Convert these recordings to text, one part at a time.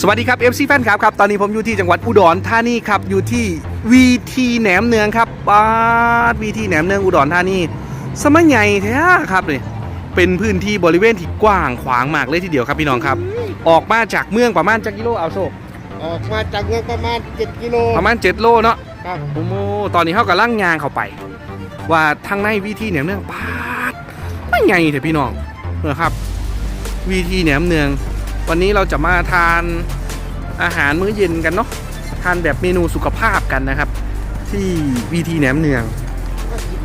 สวัสดีครับ FC แฟนครับครับ ตอนนี้ผมอยู่ที่จังหวัดอุดรธานีครับ อยู่ที่วีทีแหนมเนืองครับบาดวีทีแหนมเนืองอุดรธานี สมัยใหญ่แท้ครับเลยเป็นพื้นที่บริเวณที่กว้างขวางมากเลยทีเดียวครับพี่น้องครับ ออกมาจากเมืองประมาณจักกิโลเอาโซออกมาจากเมืองประมาณ 7 กิโลประมาณ 7 โลเนาะครับโอ้โหตอนนี้เขากำลังยางเข้าไป ว่าทางในวีทีแหนมเนืองปาดไม่ใหญ่เถอะพี่น้องนะครับวีทีแหนมเนือง วันนี้เราจะมาทานอาหารมื้อเย็นกันเนาะทานแบบเมนูสุขภาพกันนะครับ ที่วีทีแหนมเนืองก็คิด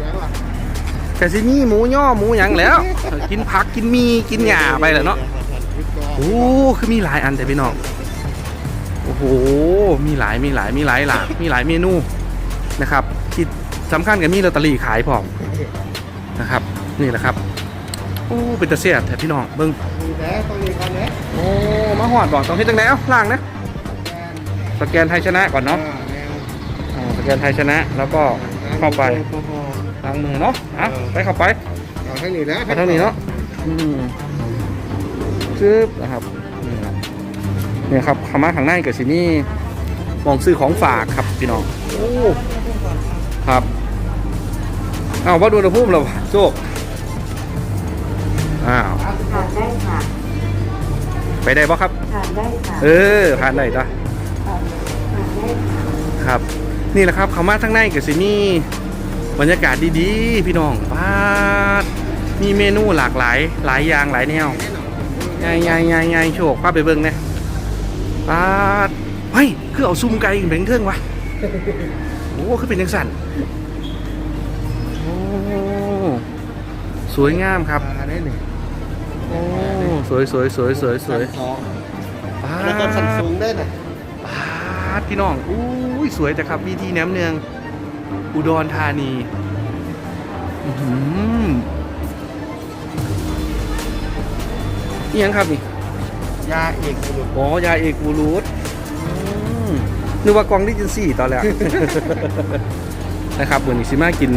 แต่ซีนี่หมูย่อหมูหยังแล้ว กินผักกินมีกินหญ้าไปแหละเนาะโอ้คือมีหลายอันแต่พี่น้องโอ้โหมีหลายมีหลายมีหลายหลากมีหลายเมนูนะครับที่สำคัญกับมีลอตเตอรี่ขายพร้อมนะครับ นี่แหละครับ โอ้เป็นตะเสียบแต่พี่น้องเบิ้งมีแล้วต้องมีกันแล้วโอ้มาหอดบอกต้องเฮ็ดจังไดเอ้าล่างนะสแกนไทยชนะก่อนเนาะอ่าสแกนไทยชนะแล้วก็เข้าไปล้างมือเนาะอะไปเข้าไปเอาให้หนีแล้วเอาเท่านี้เนาะอืมซึบนะครับนี่ครับเนี่ยครับขามาข้างในกับสินี่มองซื้อของฝากครับพี่น้องโอ้ครับอ้าววัดอุณหภูมิเราโจก อ้าวทานได้ค่ะไปได้ปะครับทานได้ค่ะเออผ่านได้จ้ะทานได้ค่ะครับ นี่แหละครับเขามาทั้งในกับสินี่บรรยากาศดีๆ พี่น้องป้าดมีเมนูหลากหลาย หลายอย่างหลายแนวใหญ่ใหญ่ใหญ่ใหญ่โชคภาพไปเบิ่งเนี่ยป้าดเฮ้ยคือเอาซุ่มไก่เป็นเครื่องวะโอ้คือเป็นยังสั่นโอ้สวยงามครับมาได้หนึ่ง โอ้สวยสวยสวยสวยสวยสองป้าแล้วก็สันสูดงได้น่ะปาดพี่น้องอุ้ยสวยแต่ครับวีทีแหนมเนือง อุดรธานีอื้อหือนี่ยังครับนี่ยาเอกบุรุษอ๋อยาเอกบูรูดอืมนึกว่ากองดิจินซี่ตอนแรกนะครับวันนี้สิมากิน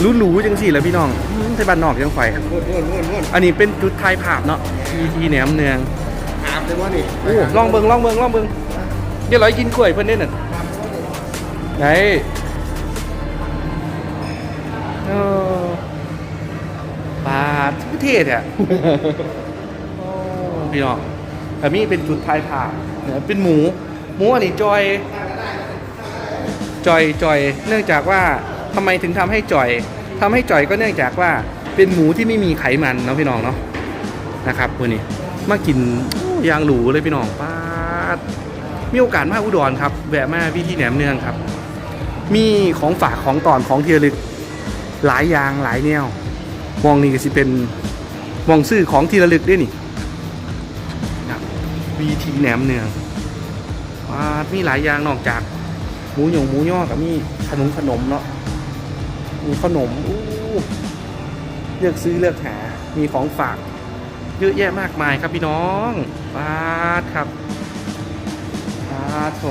หรูๆจังสี่แหล้วพี่น้องอืมไทยบ้านนอกยังไฟวนวนวนวนอันนี้เป็นจุดไทยภาพเนาะวีทีแหนมเนืองถามเลยว่านี่โอ้ลองเบิงลองเบิงลองเบิงเดี๋ยวร้อยกินกล้วยเพิ่นเด่นน่ะไหนเออปาดเท่อะโอ้พี่น้องแต่มีเป็นจุดทายผ่านเนี่ยเป็นหมู หมูอันนี้จอย จอยจอยเนื่องจากว่า ทำไมถึงทำให้จ่อยทำให้จ่อยก็เนื่องจากว่าเป็นหมูที่ไม่มีไขมันเนาะพี่น้องเนาะนะครับวันนี้มากินยางหรูเลยพี่น้องปาดมีโอกาสมาอุดรครับแวะมาวิธีแหนมเนืองครับ มีของฝากของตอนของเทียรึกหลายอย่างหลายแนวมองนี่ก็สิเป็นมองซื้อของที่ระลึกด้วยนี่ครับวีทีแหนมเนืองว้ามีหลายอย่างนอกจากหมูหยงหมูย่อกับมีขนมขนมเนาะ มีขนมอู้เลือกซื้อเลือกหา มีของฝาก เยอะแยะมากมายครับพี่น้องปาดครับปาดโถ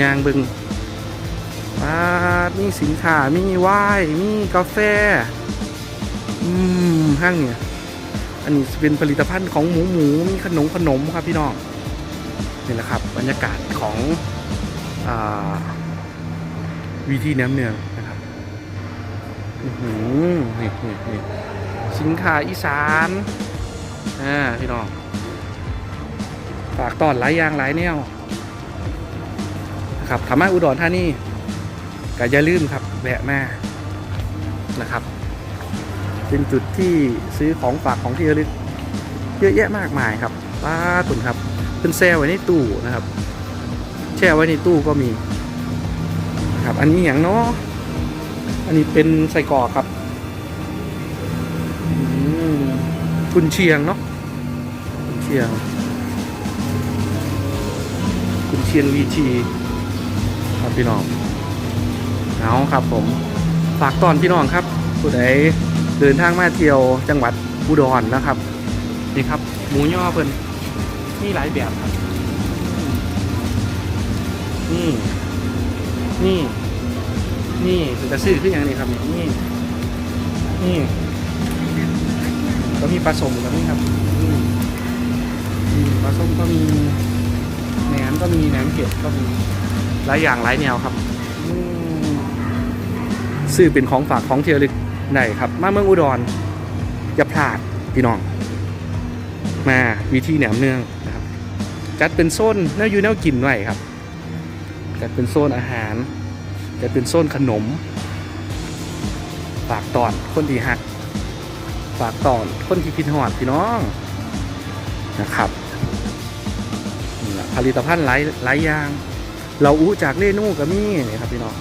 ยางบึงมามีสินค้ามีไวน์มีกาแฟ อืมห้างเนี่ย อันนี้เป็นผลิตภัณฑ์ของหมูหมูมีขนมขนมครับพี่น้องนี่แหละครับ บรรยากาศของอ่า วีทีแหนมเนืองนะครับอือหือนี่นี่นี่สินค้าอีสานอ่าพี่น้องฝากตอนหลายอย่างหลายแนวนะครับถามาอุดรธานีก็อย่าลืมครับแวะมานะครับ เป็นจุดที่ซื้อของฝากของที่ระลึกเยอะแยะมากมายครับป้าตุนครับเป็นแช่ไว้ในตู้นะครับ แช่ไว้ในตู้ก็มี นะครับ อันนี้อย่างเนาะอันนี้เป็นไส้กรอกครับกุนเชียงเนาะกุนเชียงกุนเชียงวีทีครับพี่น้องเอาครับผมฝากตอนพี่น้องครับผู้ใดเดินทางมาเที่ยวจังหวัดอุดรนะครับนี่ครับ หมูย่อเพิ่นมีหลายแบบครับนี่นี่ นี่เป็นกระซื้อขึ้นอย่างนี้ครับนี่นี่ก็มีปลาสมกับนี่ครับอืมอืมปลาส้มก็มีแหนมก็มีแหนมเห็ดก็มีหลายอย่างหลายแนวครับซื้อเป็นของฝากของเที่ยวลึกได้ครับ มาเมืองอุดรอย่าพลาดพี่น้อง มาวิธีแหนมเนืองนะครับ จัดเป็นโซนแนวยูแนวกินไว้ครับ จัดเป็นโซนอาหาร จัดเป็นโซนขนม ฝากตอนคนที่หัก ฝากตอนคนที่คิดหอดพี่น้องนะครับผลิตภัณฑ์หลายหลายอย่าง เราอู้จากเล่นู่ก็มีนี่ครับพี่น้อง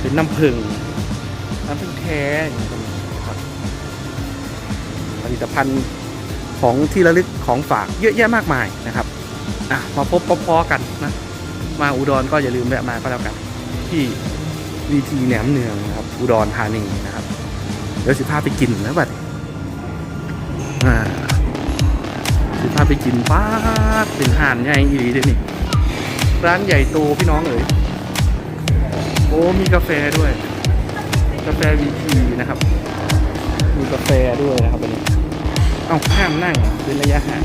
เป็นน้ำผึ้งน้ำผึ้งแท้ครับผลิตภัณฑ์ของที่ระลึกของฝากเยอะแยะมากมายนะครับอะมาพบพอๆกันนะ มาอุดรก็อย่าลืมแวะมาก็แล้วกันที่วีทีแหนมเนืองนะครับ อุดรธานีนะครับเดี๋ยวสิพาไปกินนะบัดอ่าสิพาไปกินป้าดเป็นห่านใหญ่อีหลีเดนี่ร้านใหญ่โตพี่น้องเอ๋ยโอ้มีกาแฟด้วย กาแฟวีทีนะครับ มีกาแฟด้วยนะครับวันนี้เอาห้ามนั่งเป็นระยะห่าง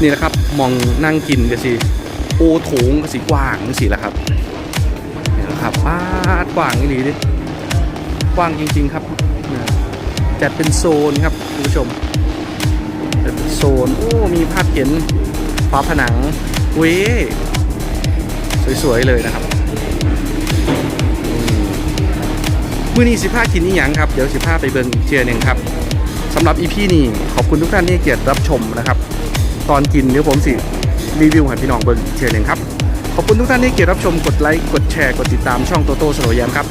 นี่แหละครับมองนั่งกินกันสิ โอโถงก็สีกว้างสิแหละครับนี่แหละครับป้าดกว้างอีหลีดิกว้างจริง ๆ ครับนะจัดเป็นโซนครับคุณผู้ชมจัดเป็นโซนโอ้มีภาพเห็นฝาผนังเว้สวยๆเลยนะครับอืมมือนี้สิผ้ากินอีหยังครับเดี๋ยวสิผ้าไปเบิ่งเชียร์หนึ่งครับสำหรับอีพีนี้ขอบคุณทุกท่านที่เกียรติรับชมนะครับ ตอนกินเดี๋ยวผมสิ รีวิวให้พี่น้องเบิ่งเชียร์หนึ่งครับ ขอบคุณทุกท่านที่ให้เกียรติรับชมกดไลค์กดแชร์กดติดตามช่องโตโต้สโลแยมครับ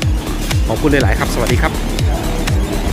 ขอบคุณหลาย ๆ ครับ สวัสดีครับ